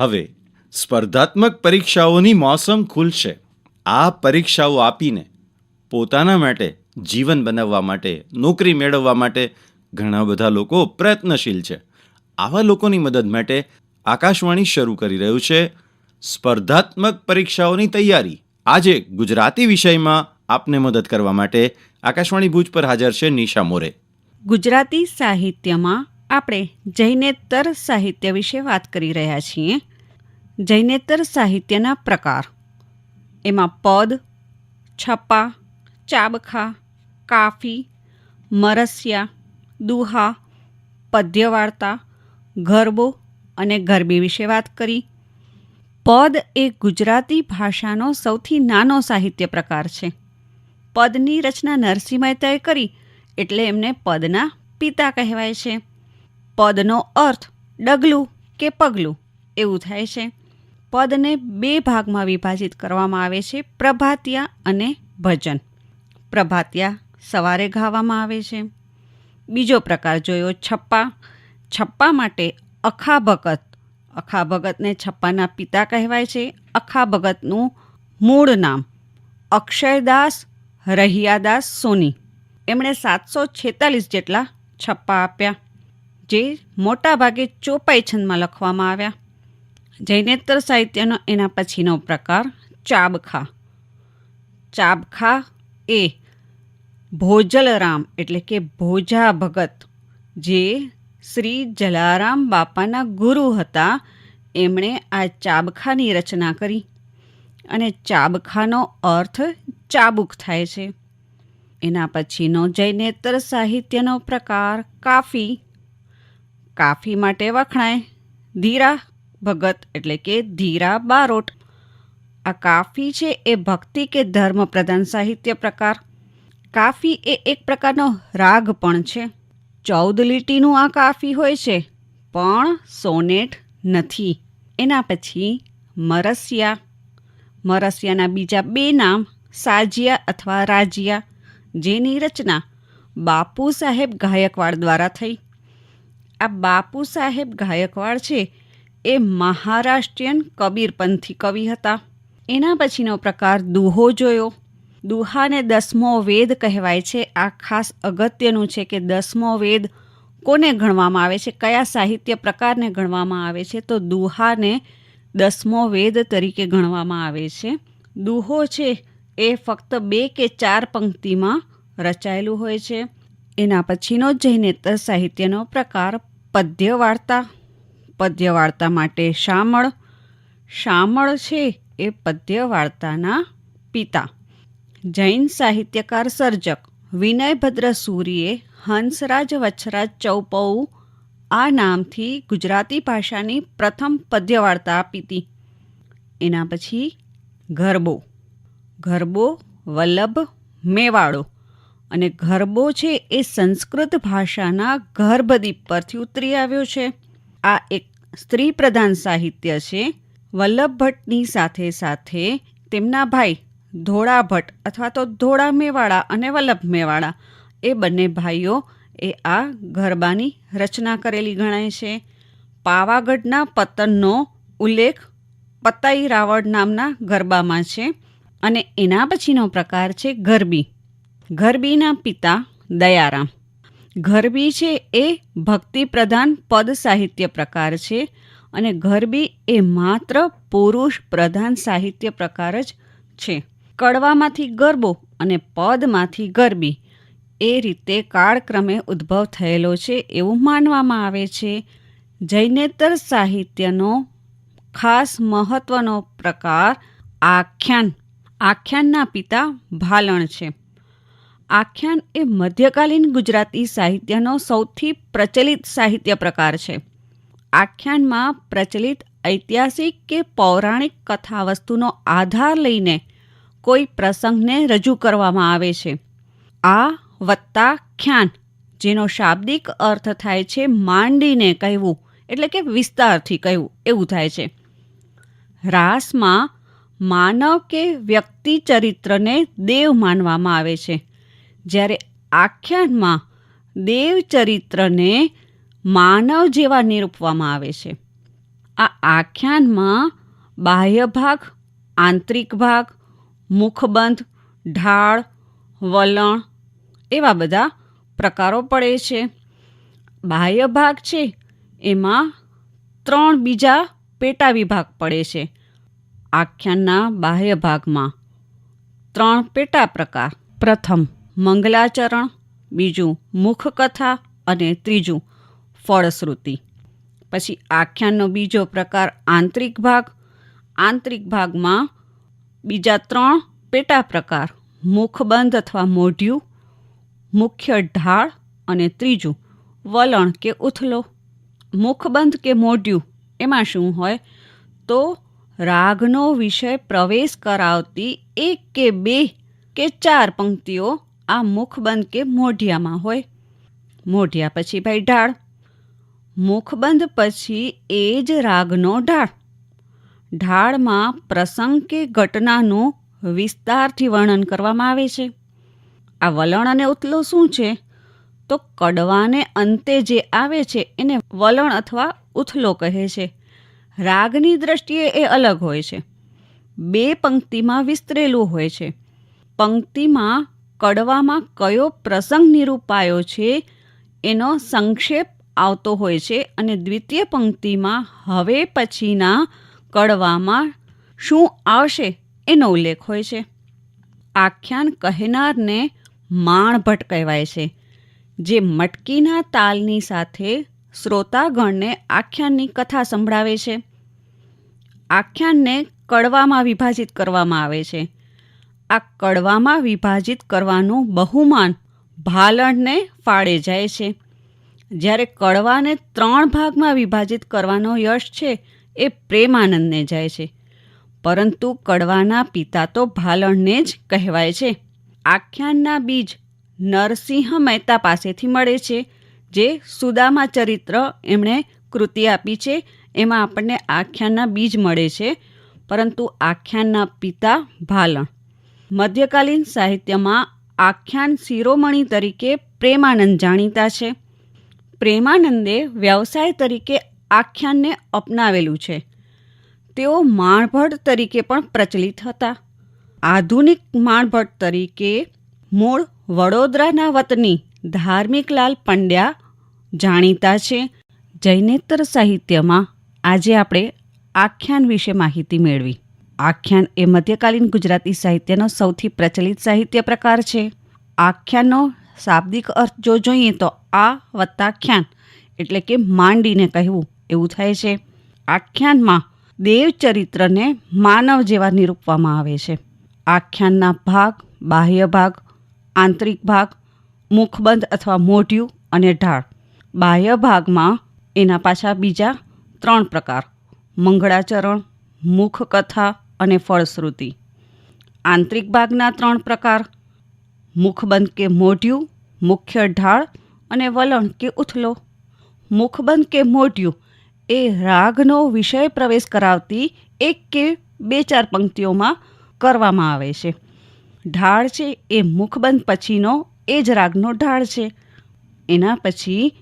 હવે, સ્પર્ધાત્મક પરીક્ષાઓની મોસમ ખુલશે. આ પરીક્ષાઓ આપીને પોતાના માટે, જીવન બનાવવા માટે, નોકરી મેળવવા માટે ઘણા બધા લોકો પ્રયત્નશીલ છે. આવા લોકોની મદદ માટે આકાશવાણી શરૂ કરી રહ્યું છે. સ્પર્ધાત્મક પરીક્ષાઓની તૈયારી. આજે ગુજરાતી વિષયમાં આપને મદદ કરવા માટે આકાશવાણી ભુજ પર હાજર છે નિશા મોરે. ગુજરાતી સાહિત્યમાં આપણે જૈનેતર સાહિત્ય વિશે વાત કરી રહ્યા છીએ. જૈનેતર સાહિત્યના પ્રકાર. એમાં પદ, છપ્પા, ચાબખા, કાફી, મરસિયા, દુહા, પદ્યવાર્તા, ગરબો અને ગરબી વિશે વાત કરી. પદ એ ગુજરાતી ભાષાનો સૌથી નાનો સાહિત્ય પ્રકાર છે. પદની રચના નરસિંહ મહેતાએ કરી એટલે એમને પદના પિતા કહેવાય છે. પદનો અર્થ ડગલું કે પગલું એવું થાય છે. પદને બે ભાગમાં વિભાજિત કરવામાં આવે છે, પ્રભાતિયા અને ભજન. પ્રભાતિયા સવારે ગાવામાં આવે છે. બીજો પ્રકાર જોયો છપ્પા. છપ્પા માટે અખા ભગત. અખા ભગતને છપ્પાના પિતા કહેવાય છે. અખા ભગતનું મૂળ નામ અક્ષયદાસ રહિયાદાસ સોની. એમણે સાતસો છેતાલીસ જેટલા છપ્પા આપ્યા, જે મોટાભાગે ચોપાઈ છંદમાં લખવામાં આવ્યા. જૈનેતર સાહિત્યનો એના પછીનો પ્રકાર ચાબખા. ચાબખા એ ભોજલરામ એટલે કે ભોજા ભગત, જે શ્રી જલારામ બાપાના ગુરુ હતા. એમણે આ ચાબખાની રચના કરી અને ચાબખાનો અર્થ ચાબુક થાય છે. એના પછીનો જૈનેતર સાહિત્યનો પ્રકાર કાફી. કાફી માટે વખણાય. ધીરા ભગત એટલે કે ધીરા બારોટ. આ કાફી છે એ ભક્તિ કે ધર્મ પ્રધાન સાહિત્ય પ્રકાર. કાફી એ એક પ્રકારનો રાગ પણ છે. ચૌદ લીટીનું આ કાફી હોય છે, પણ સોનેટ નથી. એના પછી મરસિયા. મરસિયાના બીજા બે નામ સાજિયા અથવા રાજિયા, જેની રચના બાપુ સાહેબ ગાયકવાડ દ્વારા થઈ. આ બાપુ સાહેબ ગાયકવાડ છે એ મહારાષ્ટ્રીયન કબીરપંથી કવિ હતા. એના પછીનો પ્રકાર દુહો જોયો. દુહાને દસમો વેદ કહેવાય છે. આ ખાસ અગત્યનું છે કે દસમો વેદ કોને ગણવામાં આવે છે? કયા સાહિત્ય પ્રકારને ગણવામાં આવે છે? તો દુહાને દસમો વેદ તરીકે ગણવામાં આવે છે. દુહો છે એ ફક્ત બે કે ચાર પંક્તિમાં રચાયેલું હોય છે. એના પછીનો જૈનેતર સાહિત્યનો પ્રકાર પદ્ય વાર્તા પદ્ય વાર્તા માટે શામળ. શામળ છે એ પદ્ય વાર્તાના પિતા. જૈન સાહિત્યકાર સર્જક વિનયભદ્ર સૂરીએ હંસરાજ વચ્છરાજ ચૌપઉ આ નામથી ગુજરાતી ભાષાની પ્રથમ પદ્યવાર્તા આપી હતી. એના પછી ગરબો ગરબો વલ્લભ મેવાડો. અને ગરબો છે એ સંસ્કૃત ભાષાના ગર્ભદીપ પરથી ઉતરી આવ્યો છે. આ એક સ્ત્રી પ્રધાન સાહિત્ય છે. વલ્લભ ભટ્ટની સાથે સાથે તેમના ભાઈ ધોળા ભટ્ટ અથવા તો ધોળા મેવાડા અને વલ્લભ મેવાડા, એ બંને ભાઈઓ એ આ ગરબાની રચના કરેલી ગણાય છે. પાવાગઢના પતનનો ઉલ્લેખ પતાઈ રાવળ નામના ગરબામાં છે અને એના પછીનો પ્રકાર છે ગરબી. ગરબીના પિતા દયારામ. ગરબી છે એ ભક્તિ પ્રધાન પદ સાહિત્ય પ્રકાર છે અને ગરબી એ માત્ર પુરુષ પ્રધાન સાહિત્ય પ્રકાર જ છે. કડવામાંથી ગરબો અને પદમાંથી ગરબી એ રીતે કાળક્રમે ઉદ્ભવ થયેલો છે એવું માનવામાં આવે છે. જૈનેતર સાહિત્યનો ખાસ મહત્વનો પ્રકાર આખ્યાન. આખ્યાનના પિતા ભાલણ છે. આખ્યાન એ મધ્યકાલીન ગુજરાતી સાહિત્યનો સૌથી પ્રચલિત સાહિત્ય પ્રકાર છે. આખ્યાનમાં પ્રચલિત ઐતિહાસિક કે પૌરાણિક કથા વસ્તુનો આધાર લઈને કોઈ પ્રસંગને રજૂ કરવામાં આવે છે. આ વત્તા ખ્યાન, જેનો શાબ્દિક અર્થ થાય છે માંડીને કહેવું, એટલે કે વિસ્તારથી કહેવું, એવું થાય છે. રાસમાં માનવ કે વ્યક્તિ ચરિત્રને દેવ માનવામાં આવે છે. જ્યારે આખ્યાનમાં દેવચરિત્રને માનવ જેવા નિરૂપવામાં આવે છે. આ આખ્યાનમાં બાહ્ય ભાગ, આંતરિક ભાગ, મુખબંધ, ઢાળ, વલણ એવા બધા પ્રકારો પડે છે. બાહ્ય ભાગ છે એમાં ત્રણ બીજા પેટા વિભાગ પડે છે. આખ્યાનના બાહ્ય ભાગમાં ત્રણ પેટા પ્રકાર. પ્રથમ મંગલાચરણ, બીજું મુખકથા અને ત્રીજું ફળશ્રુતિ. પછી આખ્યાનનો બીજો પ્રકાર આંતરિક ભાગ. આંતરિક ભાગમાં બીજા ત્રણ પેટા પ્રકાર, મુખબંધ અથવા મોઢિયું, મુખ્ય ઢાળ અને ત્રીજું વલણ કે ઉથલો. મુખબંધ કે મોઢિયું એમાં શું હોય? તો રાગનો વિષય પ્રવેશ કરાવતી એક કે બે કે ચાર પંક્તિઓ આ મુખબંધ કે મોઢિયામાં હોય? મોઢિયા પછી ભાઈ ઢાળ મુખબંધ પછી એ જ રાગનો ઢાળ ઢાળમાં પ્રસંગ કે ઘટનાનું વિસ્તારથી વર્ણન કરવામાં આવે છે. આ વલણ અને ઉથલો શું છે? તો કડવાને અંતે જે આવે છે એને વલણ અથવા ઉથલો કહે છે. રાગની દ્રષ્ટિએ એ અલગ હોય છે. બે પંક્તિમાં વિસ્તરેલું હોય છે. પંક્તિમાં કડવામાં કયો પ્રસંગ નિરૂપાયો છે એનો સંક્ષેપ આવતો હોય છે અને દ્વિતીય પંક્તિમાં હવે પછીના કડવામાં શું આવશે એનો ઉલ્લેખ હોય છે. આખ્યાન કહેનારને માણભટ્ટ કહેવાય છે, જે મટકીના તાલની સાથે શ્રોતાગણને આખ્યાનની કથા સંભળાવે છે. આખ્યાનને કડવામાં વિભાજિત કરવામાં આવે છે. આ કડવામાં વિભાજિત કરવાનું બહુમાન ભાલણને ફાળે જાય છે. જ્યારે કડવાને ત્રણ ભાગમાં વિભાજિત કરવાનો યશ છે, એ પ્રેમાનંદને જાય છે. પરંતુ કડવાના પિતા તો ભાલણને જ કહેવાય છે. આખ્યાનના બીજ નરસિંહ મહેતા પાસેથી મળે છે, જે સુદામા ચરિત્ર એમણે કૃતિ આપી છે. એમાં આપણને આખ્યાનના બીજ મળે છે, પરંતુ આખ્યાનના પિતા ભાલણ. મધ્યકાલીન સાહિત્યમાં આખ્યાન શિરોમણી તરીકે પ્રેમાનંદ જાણીતા છે. પ્રેમાનંદે વ્યવસાય તરીકે આખ્યાનને અપનાવેલું છે. તેઓ માણભટ્ટ તરીકે પણ પ્રચલિત હતા. આધુનિક માણભટ્ટ તરીકે મૂળ વડોદરાના વતની ધાર્મિકલાલ પંડ્યા જાણીતા છે. જૈનેતર સાહિત્યમાં આજે આપણે આખ્યાન વિશે માહિતી મેળવી. આખ્યાન એ મધ્યકાલીન ગુજરાતી સાહિત્યનો સૌથી પ્રચલિત સાહિત્ય પ્રકાર છે. આખ્યાનનો શાબ્દિક અર્થ જો જોઈએ તો આ વત્તાખ્યાન એટલે કે માંડીને કહેવું એવું થાય છે. આખ્યાનમાં દેવચરિત્રને માનવ જેવા નિરૂપવામાં આવે છે. આખ્યાનના ભાગ, બાહ્ય ભાગ, આંતરિક ભાગ, મુખબંધ અથવા મોઢિયું અને ઢાળ. બાહ્ય ભાગમાં એના પાછા બીજા ત્રણ પ્રકાર. મંગળાચરણ, મુખકથા અને ફળશ્રુતિ. આંતરિક ભાગના ત્રણ પ્રકાર, મુખબંધ કે મોઢિયું, મુખ્ય ઢાળ અને વલણ કે ઉથલો. મુખબંધ કે મોઢિયું એ રાગનો વિષય પ્રવેશ કરાવતી એક કે બે ચાર પંક્તિઓમાં કરવામાં આવે છે. ઢાળ છે એ મુખબંધ પછીનો એ જ રાગનો ઢાળ છે. એના પછી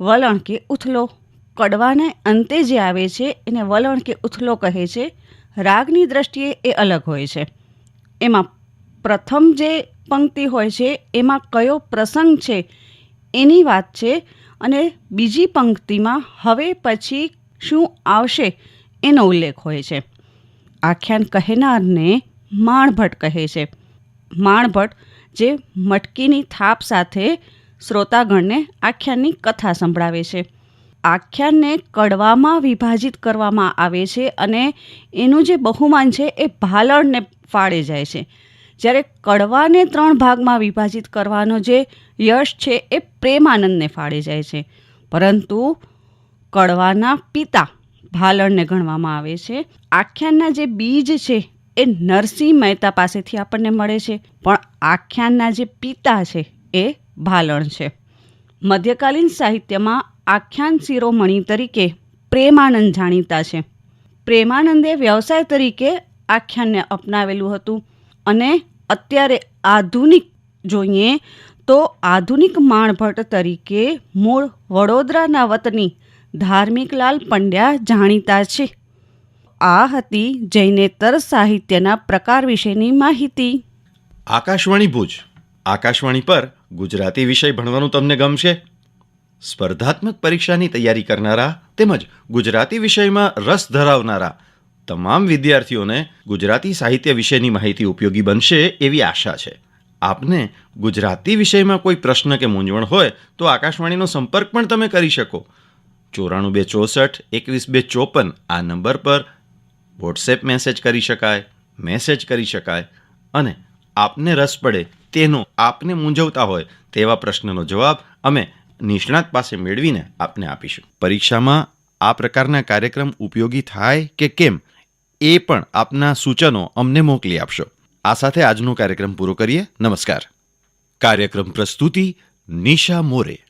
વલણ કે ઉથલો. કડવાને અંતે જે આવે છે એને વલણ કે ઉથલો કહે છે. રાગની દ્રષ્ટિએ એ અલગ હોય છે. એમાં પ્રથમ જે પંક્તિ હોય છે, એમાં કયો પ્રસંગ છે એની વાત છે અને બીજી પંક્તિમાં હવે પછી શું આવશે એનો ઉલ્લેખ હોય છે. આખ્યાન કહેનારને માણભટ્ટ કહે છે. માણભટ્ટ જે મટકીની થાપ સાથે શ્રોતાગણને આખ્યાનની કથા સંભળાવે છે. આખ્યાનને કડવામાં વિભાજિત કરવામાં આવે છે અને એનું જે બહુમાન છે એ ભાલણને ફાળે જાય છે. જ્યારે કડવાને ત્રણ ભાગમાં વિભાજિત કરવાનો જે યશ છે એ પ્રેમાનંદને ફાળે જાય છે. પરંતુ કડવાના પિતા ભાલણને ગણવામાં આવે છે. આખ્યાનના જે બીજ છે એ નરસિંહ મહેતા પાસેથી આપણને મળે છે. પણ આખ્યાનના જે પિતા છે એ ભાલણ છે. મધ્યકાલીન સાહિત્યમાં આખ્યાન શિરોમણી તરીકે પ્રેમાનંદ જાણીતા છે. પ્રેમાનંદે વ્યવસાય તરીકે આખ્યાનને અપનાવેલું હતું અને અત્યારે આધુનિક જોઈએ તો આધુનિક માણભટ્ટ તરીકે મૂળ વડોદરાના વતની ધાર્મિકલાલ પંડ્યા જાણીતા છે. આ હતી જૈનેતર સાહિત્યના પ્રકાર વિશેની માહિતી. આકાશવાણી ભુજ. આકાશવાણી પર ગુજરાતી વિષય ભણવાનું તમને ગમશે? સ્પર્ધાત્મક પરીક્ષાની તૈયારી કરનારા તેમજ ગુજરાતી વિષયમાં રસ ધરાવનારા તમામ વિદ્યાર્થીઓને ગુજરાતી સાહિત્ય વિશેની માહિતી ઉપયોગી બનશે એવી આશા છે. આપને ગુજરાતી વિષયમાં કોઈ પ્રશ્ન કે મૂંઝવણ હોય તો આકાશવાણીનો સંપર્ક પણ તમે કરી શકો. ચોરાણું બે ચોસઠ, એકવીસ બે ચોપન આ નંબર પર વોટ્સએપ મેસેજ કરી શકાય, મેસેજ કરી શકાય અને આપને રસ પડે તેનો આપને મૂંઝવતા હોય તેવા પ્રશ્નનો જવાબ અમે નિષ્ણાત પાસે મેળવીને આપને આપીશું. પરીક્ષામાં આ પ્રકારના કાર્યક્રમ ઉપયોગી થાય કે કેમ, એ પણ આપના સૂચનો અમને મોકલી આપશો. આ સાથે આજનો કાર્યક્રમ પૂરો કરીએ. નમસ્કાર. કાર્યક્રમ પ્રસ્તુતિ નિશા મોરે.